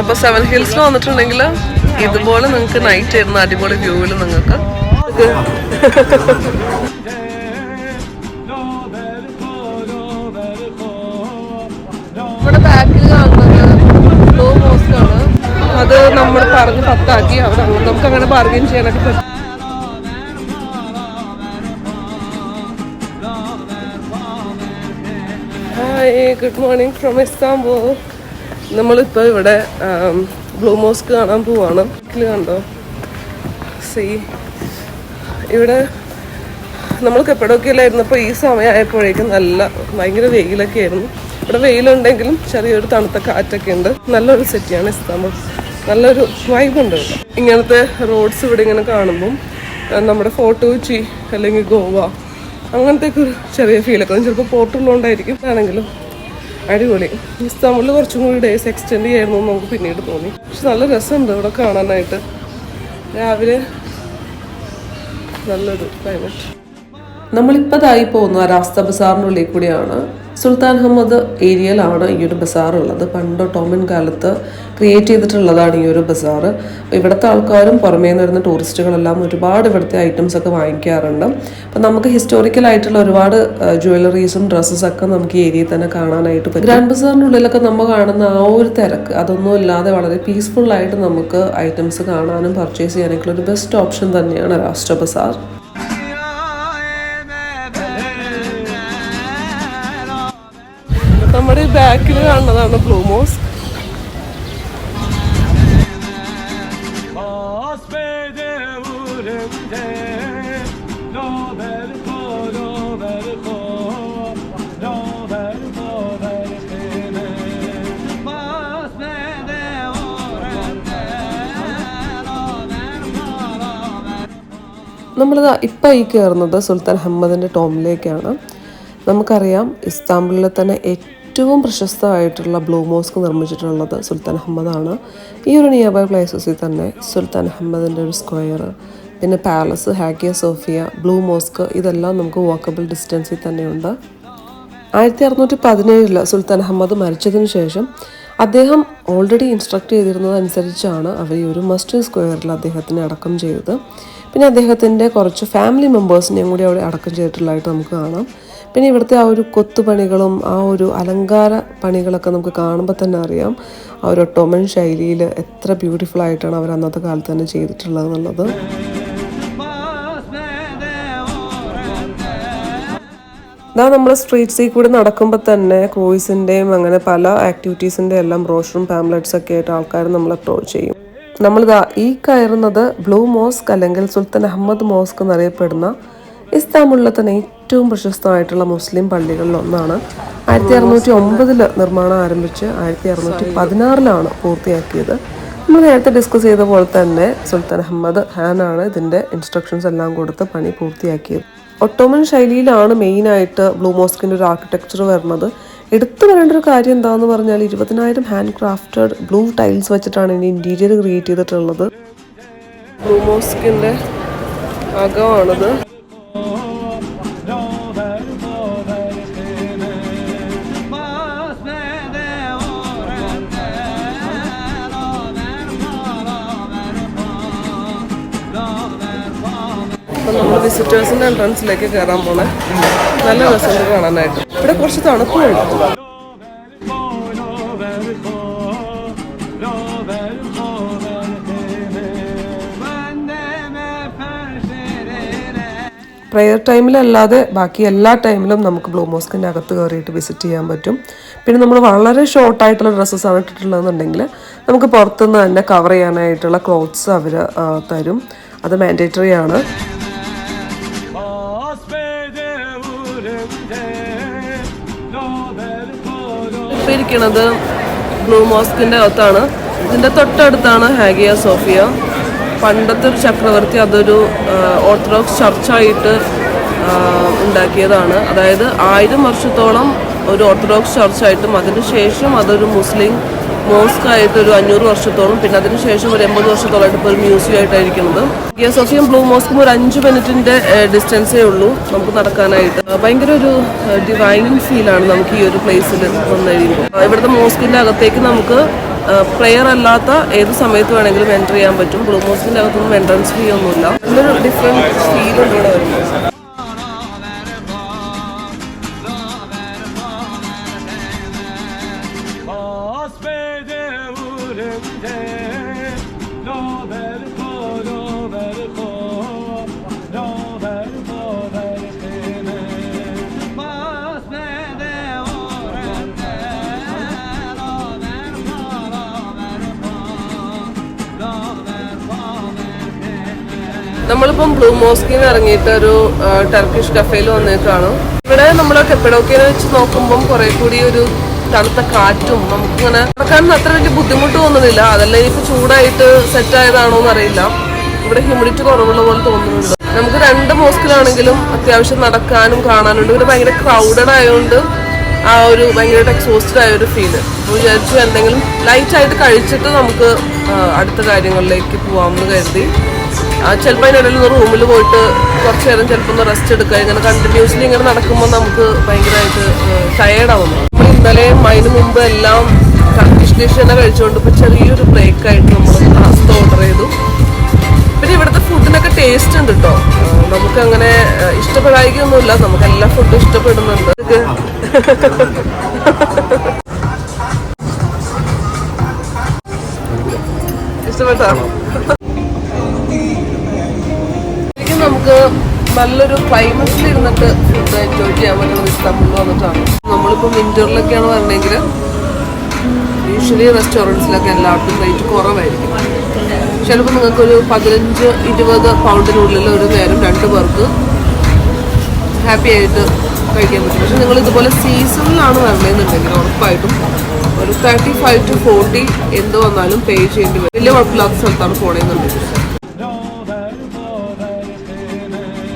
അപ്പൊ സെവൻ ഹിൽസിൽ വന്നിട്ടുണ്ടെങ്കിൽ ഇതുപോലെ നിങ്ങൾക്ക് നൈറ്റ് ഇരുന്ന അടിപൊളി വ്യൂവിൽ നിങ്ങൾക്ക് നമ്മുടെ ബാക്കിൽ കാണുന്നത് ബ്ലൂ മോസ്ക് ആണ്. അത് നമ്മൾ പറഞ്ഞ് പത്താക്കി അവിടെ നമുക്ക് അങ്ങനെ ബാർഗൈൻ ചെയ്യാനൊക്കെ പറ്റും. Hi good morning from Istanbul നമ്മളിപ്പോൾ ഇവിടെ ബ്ലൂ മോസ്ക് കാണാൻ പോവാണ്. കണ്ടോ? സി ഇവിടെ നമ്മൾ കെപ്പടോക്കിയിലായിരുന്നപ്പോൾ ഈ സമയമായപ്പോഴേക്കും നല്ല ഭയങ്കര വെയിലൊക്കെ ആയിരുന്നു. ഇവിടെ വെയിലുണ്ടെങ്കിലും ചെറിയൊരു തണുത്ത കാറ്റൊക്കെ ഉണ്ട്. നല്ലൊരു സിറ്റിയാണ് ഇസ്താംബുൾ. നല്ലൊരു വൈബുണ്ട് ഇങ്ങനത്തെ റോഡ്സ് ഇവിടെ ഇങ്ങനെ കാണുമ്പം നമ്മുടെ ഫോർട്ട് കൊച്ചി അല്ലെങ്കിൽ ഗോവ അങ്ങനത്തെ ഒരു ചെറിയ ഫീലൊക്കെ ചിലപ്പോൾ പോർട്ടുള്ളതുകൊണ്ടായിരിക്കും ആണെങ്കിലും അടിപൊളി. ഇസ്താംബുളിൽ കുറച്ചും കൂടി ഡേയ്സ് എക്സ്റ്റെൻഡ് ചെയ്യായിരുന്നു എന്ന് നമുക്ക് പിന്നീട് തോന്നി. പക്ഷെ നല്ല രസമുണ്ട് ഇവിടെ കാണാനായിട്ട്. രാവിലെ നല്ലൊരു ക്ലൈമറ്റ് നമ്മളിപ്പോൾ ഇതായി പോകുന്ന രാസ്ത ബസാറിനുള്ളിൽ കൂടിയാണ്. സുൽത്താൻ അഹമ്മദ് ഏരിയയിലാണ് ഈ ഒരു ബസാർ ഉള്ളത്. പണ്ട് ടോമിൻ കാലത്ത് ക്രിയേറ്റ് ചെയ്തിട്ടുള്ളതാണ് ഈ ഒരു ബസാർ. ഇവിടുത്തെ ആൾക്കാരും പുറമേ നിന്ന് വരുന്ന ടൂറിസ്റ്റുകളെല്ലാം ഒരുപാട് ഇവിടുത്തെ ഐറ്റംസ് ഒക്കെ വാങ്ങിക്കാറുണ്ട്. അപ്പം നമുക്ക് ഹിസ്റ്റോറിക്കൽ ആയിട്ടുള്ള ഒരുപാട് ജ്വല്ലറീസും ഡ്രസ്സസ് ഒക്കെ നമുക്ക് ഈ ഏരിയയിൽ തന്നെ കാണാനായിട്ട് പറ്റും. ഗ്രാൻഡ് ഉള്ളിലൊക്കെ നമ്മൾ കാണുന്ന ആ ഒരു തിരക്ക് അതൊന്നും ഇല്ലാതെ വളരെ പീസ്ഫുള്ളായിട്ട് നമുക്ക് ഐറ്റംസ് കാണാനും പർച്ചേസ് ചെയ്യാനൊക്കെ ഒരു ബെസ്റ്റ് ഓപ്ഷൻ തന്നെയാണ് രാഷ്ട്ര ബസാർ. ബാക്കിൽ കാണുന്നതാണ് ബ്ലൂ മോസ് നമ്മളിതാ ഇപ്പം ഈ കയറുന്നത് സുൽത്താൻ അഹമ്മദിന്റെ ടോമിലേക്കാണ്. നമുക്കറിയാം ഇസ്താംബുളിലെ തന്നെ ഏറ്റവും പ്രശസ്തമായിട്ടുള്ള ബ്ലൂ മോസ്ക് നിർമ്മിച്ചിട്ടുള്ളത് സുൽത്താൻ അഹമ്മദാണ്. ഈ ഒരു നിയർ ബൈ പ്ലേസസിൽ തന്നെ സുൽത്താൻ അഹമ്മദിന്റെ ഒരു സ്ക്വയർ പിന്നെ palace Hagia Sophia blue mosque ഇതെല്ലാം നമുക്ക് വാക്കബിൾ ഡിസ്റ്റൻസിൽ തന്നെയുണ്ട്. ആയിരത്തി അറുന്നൂറ്റി പതിനേഴിൽ സുൽത്താൻ അഹമ്മദ് മരിച്ചതിന് ശേഷം അദ്ദേഹം ഓൾറെഡി ഇൻസ്ട്രക്ട് ചെയ്തിരുന്നതനുസരിച്ചാണ് അവർ ഈ ഒരു മസ്റ്റ് സ്ക്വയറിൽ അദ്ദേഹത്തിനെ അടക്കം ചെയ്തത്. പിന്നെ അദ്ദേഹത്തിന്റെ കുറച്ച് ഫാമിലി മെമ്പേഴ്സിനെയും കൂടി അവിടെ അടക്കം ചെയ്തിട്ടുള്ളതായിട്ട് നമുക്ക് കാണാം. പിന്നെ ഇവിടുത്തെ ആ ഒരു കൊത്തുപണികളും ആ ഒരു അലങ്കാര പണികളൊക്കെ നമുക്ക് കാണുമ്പോൾ തന്നെ അറിയാം. ആ ഒരു ഒട്ടോമൻ ശൈലിയിൽ എത്ര ബ്യൂട്ടിഫുൾ ആയിട്ടാണ് അവർ അന്നത്തെ കാലത്ത് തന്നെ ചെയ്തിട്ടുള്ളത് എന്നുള്ളത്. ഇതാ നമ്മൾ സ്ട്രീറ്റ്സിൽ കൂടി നടക്കുമ്പോൾ തന്നെ ക്രൂയിസിന്റെയും അങ്ങനെ പല ആക്ടിവിറ്റീസിന്റെ എല്ലാം ബ്രോഷറും പാംലെറ്റ്സ് ഒക്കെ ആയിട്ട് ആൾക്കാർ നമ്മൾ അപ്രോച്ച് ചെയ്യും. നമ്മളിതാ ഈ കയറുന്നത് ബ്ലൂ മോസ്ക് അല്ലെങ്കിൽ സുൽത്താൻ അഹമ്മദ് മോസ്ക് എന്നറിയപ്പെടുന്ന ഇസ്താംബുളിലെ തന്നെ ഏറ്റവും പ്രശസ്തമായിട്ടുള്ള മുസ്ലിം പള്ളികളിൽ ഒന്നാണ് ആയിരത്തി അറുന്നൂറ്റി ഒമ്പതിൽ നിർമ്മാണം ആരംഭിച്ച് ആയിരത്തി അറുന്നൂറ്റി പതിനാറിലാണ് പൂർത്തിയാക്കിയത്. നമ്മൾ നേരത്തെ ഡിസ്കസ് ചെയ്ത പോലെ തന്നെ സുൽത്താൻ അഹമ്മദ് ഹാനാണ് ഇതിന്റെ ഇൻസ്ട്രക്ഷൻസ് എല്ലാം കൊടുത്ത് പണി പൂർത്തിയാക്കിയത്. ഒട്ടോമൻ ശൈലിയിലാണ് മെയിനായിട്ട് ബ്ലൂ മോസ്കിന്റെ ഒരു ആർക്കിടെക്ചർ വരുന്നത്. എടുത്തു വരേണ്ട ഒരു കാര്യം എന്താണെന്ന് പറഞ്ഞാൽ ഇരുപതിനായിരം ഹാൻഡ് ക്രാഫ്റ്റഡ് ബ്ലൂ ടൈൽസ് വെച്ചിട്ടാണ് ഇനി ഇന്റീരിയർ ക്രിയേറ്റ് ചെയ്തിട്ടുള്ളത്. ബ്ലൂ മോസ്കിന്റെ അകമാണിത്. വിസിറ്റേഴ്സിന്റെ എൻട്രൻസിലേക്ക് കയറാൻ പോണേ. നല്ല രസം കാണാനായിട്ട്. ഇവിടെ കുറച്ച് തണുപ്പുണ്ട്. പ്രെയർ ടൈമിലല്ലാതെ ബാക്കി എല്ലാ ടൈമിലും നമുക്ക് ബ്ലൂ മോസ്കിന്റെ അകത്ത് കയറിയിട്ട് വിസിറ്റ് ചെയ്യാൻ പറ്റും. പിന്നെ നമ്മൾ വളരെ ഷോർട്ടായിട്ടുള്ള ഡ്രസ്സസ്സാണ് ഇട്ടിട്ടുള്ളതെന്നുണ്ടെങ്കിൽ നമുക്ക് പുറത്തുനിന്ന് തന്നെ കവർ ചെയ്യാനായിട്ടുള്ള ക്ലോത്ത്സ് അവർ തരും. അത് മാൻഡേറ്ററി ആണ്. ഇരിക്കുന്നത് ബ്ലൂ മോസ്കിന്റെ അകത്താണ്. ഇതിന്റെ തൊട്ടടുത്താണ് ഹാഗിയ സോഫിയ. പണ്ടത്തെ ഒരു ചക്രവർത്തി അതൊരു ഓർത്തഡോക്സ് ചർച്ചായിട്ട് ഉണ്ടാക്കിയതാണ്. അതായത് ആയിരം വർഷത്തോളം ഒരു ഓർത്തഡോക്സ് ചർച്ചായിട്ടും അതിനുശേഷം അതൊരു മുസ്ലിം മോസ്ക് ആയിട്ട് ഒരു അഞ്ഞൂറ് വർഷത്തോളം പിന്നെ അതിനുശേഷം ഒരു എൺപത് വർഷത്തോളമായിട്ട് ഇപ്പോൾ ഒരു മ്യൂസിയം ആയിട്ടായിരിക്കുന്നത്. ഗിയ സോഫിയും ബ്ലൂ മോസ്കും ഒരു അഞ്ച് മിനിറ്റിന്റെ ഡിസ്റ്റൻസേ ഉള്ളൂ നമുക്ക് നടക്കാനായിട്ട്. ഭയങ്കര ഒരു ഡിവൈൻ ഫീലാണ് നമുക്ക് ഈ ഒരു പ്ലേസിൽ വന്നു കഴിയുമ്പോൾ ഇവിടുത്തെ മോസ്കിന്റെ അകത്തേക്ക് നമുക്ക് പ്രെയർ അല്ലാത്ത ഏത് സമയത്ത് വേണമെങ്കിലും എന്റർ ചെയ്യാൻ പറ്റും. ബ്ലൂ മോസ്കിന്റെ അകത്തൊന്നും എൻട്രൻസ് ഫീ ഒന്നുമില്ല. നല്ലൊരു ഡിഫറെന്റ് ഫീലുണ്ട് ഇവിടെ വരുമ്പോൾ നമ്മളിപ്പം ബ്ലൂ മോസ്കിൽ നിന്ന് ഇറങ്ങിയിട്ട് ഒരു ടർക്കിഷ് കഫേയിൽ വന്നേക്കാണ് ഇവിടെ നമ്മൾ കെപ്പഡോക്കിനെ വെച്ച് നോക്കുമ്പം കുറെ കൂടി ഒരു തണുത്ത കാറ്റും നമുക്കിങ്ങനെ നടക്കാൻ അത്ര വലിയ ബുദ്ധിമുട്ട് തോന്നുന്നില്ല. അതല്ല ഇനിയിപ്പോൾ ചൂടായിട്ട് സെറ്റ് ആയതാണോ എന്നറിയില്ല. ഇവിടെ ഹ്യൂമിഡിറ്റി കുറവുള്ള പോലെ തോന്നുന്നുണ്ട്. നമുക്ക് രണ്ട് മോസ്കിലാണെങ്കിലും അത്യാവശ്യം നടക്കാനും കാണാനുണ്ട്. ഇവിടെ ഭയങ്കര ക്രൗഡഡ് ആയതുകൊണ്ട് ആ ഒരു ഭയങ്കരമായിട്ട് എക്സോസ്റ്റഡ് ആയ ഒരു ഫീൽ അപ്പോൾ വിചാരിച്ചു എന്തെങ്കിലും ലൈറ്റ് ആയിട്ട് കഴിച്ചിട്ട് നമുക്ക് അടുത്ത കാര്യങ്ങളിലേക്ക് പോവാമെന്ന് കരുതി. ചിലപ്പോൾ അതിനിടയിൽ നിന്ന് റൂമിൽ പോയിട്ട് കുറച്ച് നേരം ചിലപ്പോൾ ഒന്ന് റെസ്റ്റ് എടുക്കുക. ഇങ്ങനെ കണ്ടിന്യൂസ്ലി ഇങ്ങനെ നടക്കുമ്പോൾ നമുക്ക് ഭയങ്കരമായിട്ട് ടയേർഡാവുന്നു നമ്മൾ ഇന്നലെയും അതിന് മുമ്പ് എല്ലാം ഡിഷ് തന്നെ കഴിച്ചുകൊണ്ട് ഇപ്പോൾ ചെറിയൊരു ബ്രേക്ക് ആയിട്ട് നമ്മൾ പാസ്ത ഓർഡർ ചെയ്തു. പിന്നെ ഇവിടുത്തെ ഫുഡിനൊക്കെ ടേസ്റ്റ് ഉണ്ട് കേട്ടോ നമുക്കങ്ങനെ ഇഷ്ടപ്പെടായിക്കൊന്നുമില്ല നമുക്ക് എല്ലാ ഫുഡും ഇഷ്ടപ്പെടുന്നുണ്ട്. ഇഷ്ടപ്പെട്ടോ? നല്ലൊരു ക്ലൈമറ്റിൽ ഇരുന്നിട്ട് ഫുഡ് എൻജോയ് ചെയ്യാൻ പറ്റുന്നത് ഇഷ്ടംപോലെ വന്നിട്ടാണ് നമ്മളിപ്പോൾ വിന്ററിലൊക്കെയാണ് വരണമെങ്കിൽ യൂഷ്വലി റെസ്റ്റോറന്റ്സിലൊക്കെ എല്ലാവർക്കും റേറ്റ് കുറവായിരിക്കും. ചിലപ്പോൾ നിങ്ങൾക്കൊരു പതിനഞ്ച് ഇരുപത് പൗണ്ടിനുള്ളിൽ ഒരു നേരം രണ്ട് പേർക്ക് ഹാപ്പി ആയിട്ട് കഴിക്കാൻ പറ്റും. പക്ഷെ നിങ്ങൾ ഇതുപോലെ സീസണിലാണ് വരണമെന്നുണ്ടെങ്കിൽ ഉറപ്പായിട്ടും ഒരു തേർട്ടി ഫൈവ് ടു ഫോർട്ടി എന്ത് വന്നാലും പേ ചെയ്യേണ്ടി വരും. വലിയ കുഴപ്പമില്ലാത്ത സ്ഥലത്താണ് പോണേന്നുണ്ടെങ്കിൽ.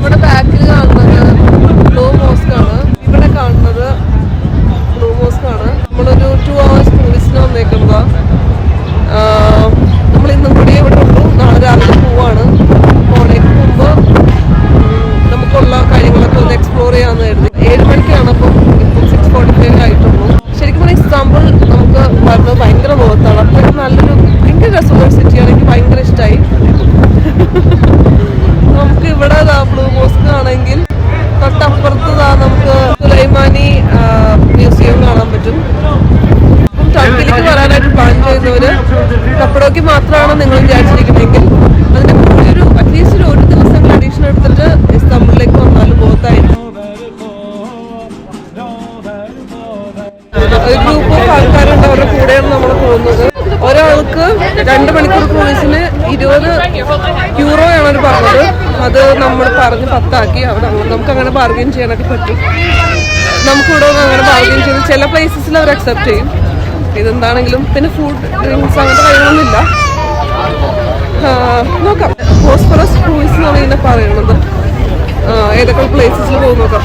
ഇവിടെ ബാക്കിൽ കാണുന്നത് ബ്ലൂ മോസ്ക് ആണ്. ഇവിടെ കാണുന്നത് ബ്ലൂ മോസ്ക് ആണ്. നമ്മളൊരു ടു അവേഴ്സ് ടൂറിസ്റ്റിന് വന്നേക്കുന്നത് നമ്മൾ ഇന്നും കൂടി ഇവിടെ ഉള്ളൂ നാളെ രാവിലെ പോവാണ് പോണേക്ക് മുമ്പ് ഉം, നമുക്കുള്ള കാര്യങ്ങളൊക്കെ ഒന്ന് എക്സ്പ്ലോർ ചെയ്യാമെന്ന് കരുതി ഏഴ് മണിക്കാണ് അപ്പം ഇപ്പം സിക്സ് ഫോർട്ടി ഫൈവ് ആയിട്ടുള്ളൂ ശരിക്കും പറഞ്ഞാൽ ഇസ്താംബുൾ നമുക്ക് വരുന്നത് ഭയങ്കര മുഖത്താണ് അത്രയും നല്ലൊരു ഭയങ്കര രസമുള്ള സിറ്റിയാണ് എനിക്ക് ഭയങ്കര ഇഷ്ടമായി നമുക്ക് ഇവിടെ ബ്ലൂ മോസ്ക് ആണെങ്കിൽ തൊട്ടപ്പുറത്ത് ദാ നമുക്ക് സുലൈമാനി മ്യൂസിയം കാണാൻ പറ്റും അപ്പം വരാനായിട്ട് പ്ലാൻ ചെയ്യുന്നവര് കപ്പടോക്കി മാത്രമാണ് നിങ്ങൾ വിചാരിച്ചിരിക്കുന്നതെങ്കിൽ അതിന്റെ കൂടെ ഒരു അറ്റ്ലീസ്റ്റ് ഒരു ഒരു ദിവസം അഡീഷൻ എടുത്തിട്ട് ഇസ്താംബുളിലേക്ക് വന്നാലും ബോത്തായിരിക്കും ഒരു ഗ്രൂപ്പ് ഓഫ് ആൾക്കാരുണ്ട് അവരുടെ കൂടെയാണ് നമ്മൾ പോകുന്നത്. ഒരാൾക്ക് രണ്ട് മണിക്കൂർ ക്രൂസിന് ഇരുപത് യൂറോ ആണ് അവർ പറഞ്ഞത്. അത് നമ്മൾ പറഞ്ഞ് പത്താക്കി. അവിടെ നമുക്ക് അങ്ങനെ ബാർഗെയിൻ ചെയ്യാനൊക്കെ പറ്റും. നമുക്കിവിടെ അങ്ങനെ ബാർഗെയിൻ ചെയ്ത് ചില പ്ലേസസിൽ അവർ അക്സെപ്റ്റ് ചെയ്യും. ഇതെന്താണെങ്കിലും പിന്നെ ഫുഡ് ഡ്രിങ്ക്സ് അങ്ങനത്തെ കാര്യങ്ങളൊന്നുമില്ല. നോക്കാം. ഫോസ്ഫറസ് ക്രൂയിസ് എന്നാണ് പറയുന്നത്. ഏതൊക്കെ പ്ലേസസിൽ പോകുന്നു നോക്കാം.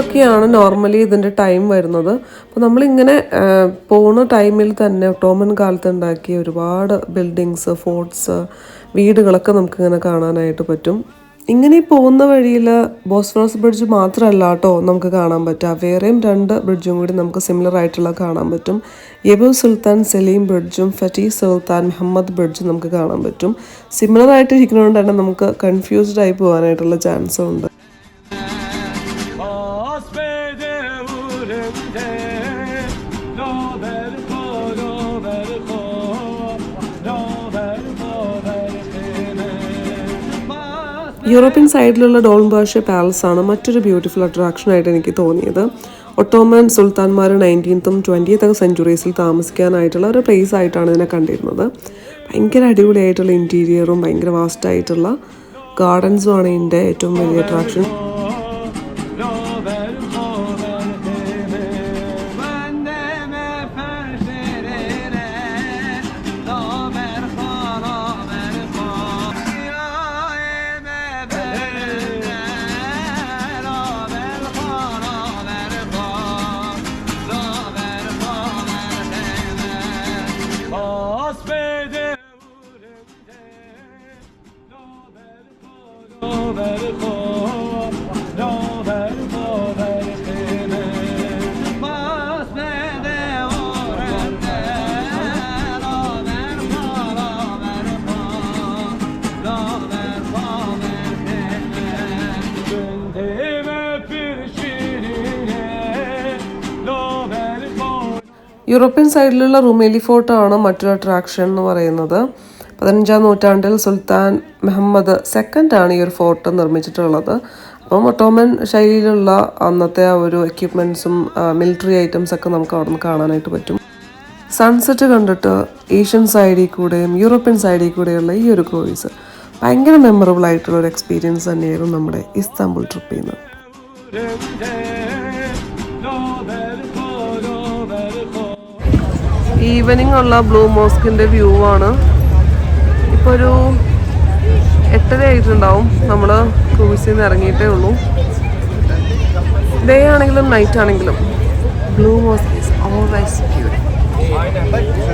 ഒക്കെയാണ് നോർമലി ഇതിന്റെ ടൈം വരുന്നത്. അപ്പോൾ നമ്മളിങ്ങനെ പോകുന്ന ടൈമിൽ തന്നെ ഒട്ടോമൻ കാലത്ത് ഉണ്ടാക്കിയ ഒരുപാട് ബിൽഡിങ്സ് ഫോർട്ട്സ് വീടുകളൊക്കെ നമുക്കിങ്ങനെ കാണാനായിട്ട് പറ്റും. ഇങ്ങനെ പോകുന്ന വഴിയിൽ ബോസ്ഫറസ് ബ്രിഡ്ജ് മാത്രമല്ല കേട്ടോ നമുക്ക് കാണാൻ പറ്റുക. വേറെയും രണ്ട് ബ്രിഡ്ജും കൂടി നമുക്ക് സിമിലർ ആയിട്ടുള്ള കാണാൻ പറ്റും. യബു സുൽത്താൻ സലീം ബ്രിഡ്ജും ഫറ്റി സുൽത്താൻ മുഹമ്മദ് ബ്രിഡ്ജും നമുക്ക് കാണാൻ പറ്റും. സിമിലർ ആയിട്ട് ഇരിക്കുന്നതുകൊണ്ട് തന്നെ നമുക്ക് കൺഫ്യൂസ്ഡ് ആയി പോകാനായിട്ടുള്ള ചാൻസും ഉണ്ട്. യൂറോപ്യൻ സൈഡിലുള്ള ഡോൺ ബാഷെ പാലസ് ആണ് മറ്റൊരു ബ്യൂട്ടിഫുൾ അട്രാക്ഷൻ ആയിട്ട് എനിക്ക് തോന്നിയത്. ഒട്ടോമൻ സുൽത്താൻമാർ നയന്റീൻത്തും ട്വന്റിയത്ത് സെഞ്ചുറീസിൽ താമസിക്കാനായിട്ടുള്ള ഒരു പ്ലേസ് ആയിട്ടാണ് ഇതിനെ കണ്ടിരുന്നത്. ഭയങ്കര അടിപൊളിയായിട്ടുള്ള ഇന്റീരിയറും ഭയങ്കര വാസ്റ്റായിട്ടുള്ള ഗാർഡൻസും ആണ് ഇതിന്റെ ഏറ്റവും വലിയ അട്രാക്ഷൻ യൂറോപ്യൻ സൈഡിലുള്ള റുമേലി ഫോർട്ട് ആണ് മറ്റൊരു അട്രാക്ഷൻ എന്ന് പറയുന്നത്. പതിനഞ്ചാം നൂറ്റാണ്ടിൽ സുൽത്താൻ മെഹമ്മദ് സെക്കൻഡ് ആണ് ഈ ഒരു ഫോർട്ട് നിർമ്മിച്ചിട്ടുള്ളത്. അപ്പം ഒട്ടോമൻ ശൈലിയിലുള്ള അന്നത്തെ ആ ഒരു എക്യുപ്മെൻസും മിലിറ്ററി ഐറ്റംസ് ഒക്കെ നമുക്ക് അവിടെ നിന്ന് കാണാനായിട്ട് പറ്റും. സൺസെറ്റ് കണ്ടിട്ട് ഏഷ്യൻ സൈഡിൽ കൂടെയും യൂറോപ്യൻ സൈഡിൽ കൂടെയുള്ള ഈ ഒരു ക്രൂയിസ് ഭയങ്കര മെമ്മറബിൾ ആയിട്ടുള്ള ഒരു എക്സ്പീരിയൻസ് തന്നെയായിരുന്നു നമ്മുടെ ഇസ്താംബുൾ ട്രിപ്പിൽ നിന്ന് ഈവനിങ് ഉള്ള ബ്ലൂ മോസ്കിന്റെ വ്യൂ ആണ്. ഇപ്പോൾ ഒരു എട്ടര ആയിട്ടുണ്ടാവും നമ്മൾ ക്രൂസിൽ നിന്ന് ഇറങ്ങിയിട്ടേ ഉള്ളൂ. ഡേ ആണെങ്കിലും നൈറ്റ് ആണെങ്കിലും ബ്ലൂ മോസ്ക് ഈസ് ഓൾവേസ്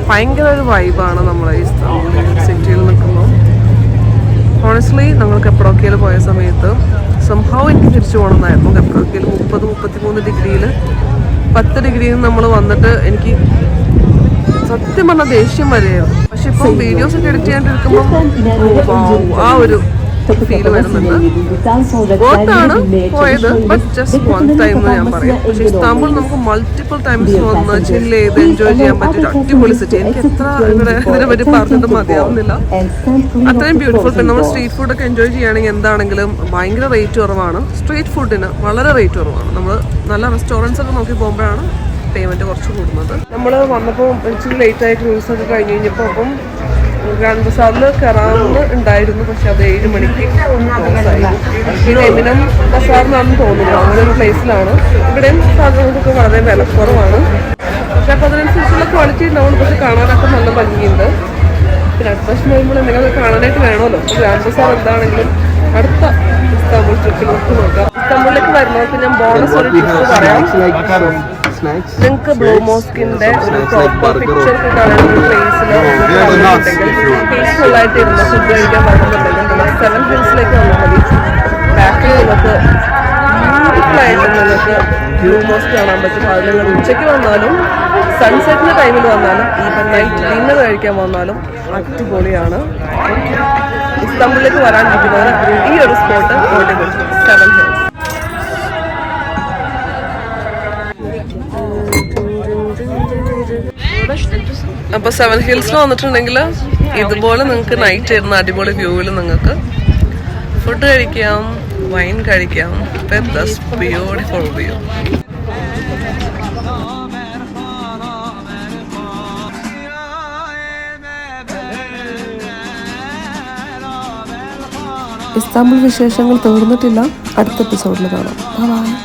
ഭയങ്കര ഒരു വൈബാണ് നമ്മൾ ഈ സിറ്റിയിൽ നിൽക്കുമ്പോൾ ഹോണസ്റ്റ്ലി നമ്മൾ കപ്പറോക്കയിൽ പോയ സമയത്ത് സംഭവം എനിക്ക് തിരിച്ചു പോകണമെന്നായിരുന്നു കപ്പറോക്കയിൽ മുപ്പത് മുപ്പത്തി മൂന്ന് ഡിഗ്രിയിൽ പത്ത് ഡിഗ്രിയിൽ നമ്മൾ വന്നിട്ട് എനിക്ക് സത്യം പറഞ്ഞ ദേഷ്യം വരെയായിരുന്നു പക്ഷെ ഇപ്പം വീഡിയോസ് ഒക്കെ എഡിറ്റ് ചെയ്യാണ്ടിരിക്കുമ്പോൾ ആ ഒരു ഫീൽ വരുന്നുണ്ട്. ബോട്ടാണ് പോയത് ബട്ട് ജസ്റ്റ് വൺ ടൈം ഞാൻ പറയാം. പക്ഷെ ഇസ്താംബുൾ നമുക്ക് മൾട്ടിപ്പിൾ ടൈംസ് വന്ന് ചില്ല് ചെയ്ത് എൻജോയ് ചെയ്യാൻ പറ്റിയ അടിപൊളി സിറ്റി എനിക്ക് എത്ര ഇവിടെ ഇതിനെ പറ്റി പറഞ്ഞിട്ട് മതിയാവുന്നില്ല. അത്രയും ബ്യൂട്ടിഫുൾ പിന്നെ നമ്മൾ സ്ട്രീറ്റ് ഒക്കെ എൻജോയ് ചെയ്യുകയാണെങ്കിൽ എന്താണെങ്കിലും ഭയങ്കര റേറ്റ് കുറവാണ്. സ്ട്രീറ്റ് ഫുഡിന് വളരെ റേറ്റ് കുറവാണ്. നമ്മൾ നല്ല റെസ്റ്റോറന്റ്സ് ഒക്കെ നോക്കി പോകുമ്പോഴാണ് പേയ്മെന്റ് കുറച്ച് കൂടുന്നത്. നമ്മൾ വന്നപ്പോൾ ഇച്ചിരി ലേറ്റ് ആയിട്ട് ന്യൂസ് ഒക്കെ കഴിഞ്ഞ് കഴിഞ്ഞപ്പോൾ അപ്പം ഗ്രാൻഡ് ബസാറിൽ കയറാമെന്ന് ഉണ്ടായിരുന്നു പക്ഷെ അത് ഏഴ് മണിക്ക് പിന്നെ എമിനം ബസാറിനാണെന്ന് തോന്നുന്നു അങ്ങനെ ഒരു പ്ലേസിലാണ് ഇവിടെയും സാധനങ്ങൾക്ക് വളരെ വിലക്കുറവാണ്. പക്ഷെ അപ്പോൾ അതിനനുസരിച്ചുള്ള ക്വാളിറ്റി ഉണ്ടാവും പക്ഷെ കാണാനൊക്കെ നല്ല ഭംഗിയുണ്ട്. പിന്നെ അടുത്ത വർഷം വരുമ്പോൾ എന്തെങ്കിലും കാണാനായിട്ട് വേണമല്ലോ. ഗ്രാൻഡ് ബസാർ എന്താണെങ്കിലും അടുത്ത ഇസ്താംബുൾ ട്രിപ്പിലോട്ട് നോക്കാം. ഇസ്താംബുളിലേക്ക് വരുന്നവർക്ക് ഞാൻ ബോണസ് ഒരു ടിപ്പ് പറയാം. നിങ്ങൾക്ക് ബ്ലൂ മോസ്കിന്റെ ഒരു പ്രോപ്പർ പിക്ചർ കാണാനുള്ള പ്ലേസിൽ പീസ്ഫുൾ ആയിട്ട് ഇരുന്ന് ഫുഡ് കഴിക്കാൻ പറ്റുന്നുണ്ടെങ്കിൽ നമ്മൾ സെവൻ ഹിൽസിലേക്ക് വന്നാൽ മതി. ബാക്കിൽ നിങ്ങൾക്ക് ബ്യൂട്ടിഫുൾ ആയിട്ട് നിങ്ങൾക്ക് ബ്ലൂ മോസ്ക് കാണാൻ പറ്റും. അത് നിങ്ങൾ ഉച്ചയ്ക്ക് വന്നാലും സൺസെറ്റിന്റെ ടൈമിൽ വന്നാലും ഈവൻ നൈറ്റ് ഡിന്നർ കഴിക്കാൻ വന്നാലും അടിപൊളിയാണ്. ഇസ്താംബുളിലേക്ക് വരാനിരിക്കുന്നവർ ഈ ഒരു സ്പോട്ട് സെവൻ ഹിൽസ് അപ്പൊ സെവൻ ഹിൽസിൽ വന്നിട്ടുണ്ടെങ്കിൽ ഇതുപോലെ നിങ്ങൾക്ക് നൈറ്റ് ഇരുന്ന അടിപൊളി വ്യൂവിൽ നിങ്ങൾക്ക്. ഫുഡ് കഴിക്കാം വൈൻ കഴിക്കാം. ബ്യൂട്ടിഫുൾ വ്യൂ ഇസ്താംബുൾ വിശേഷങ്ങൾ തീർന്നിട്ടില്ല. അടുത്ത എപ്പിസോഡിൽ കാണാം.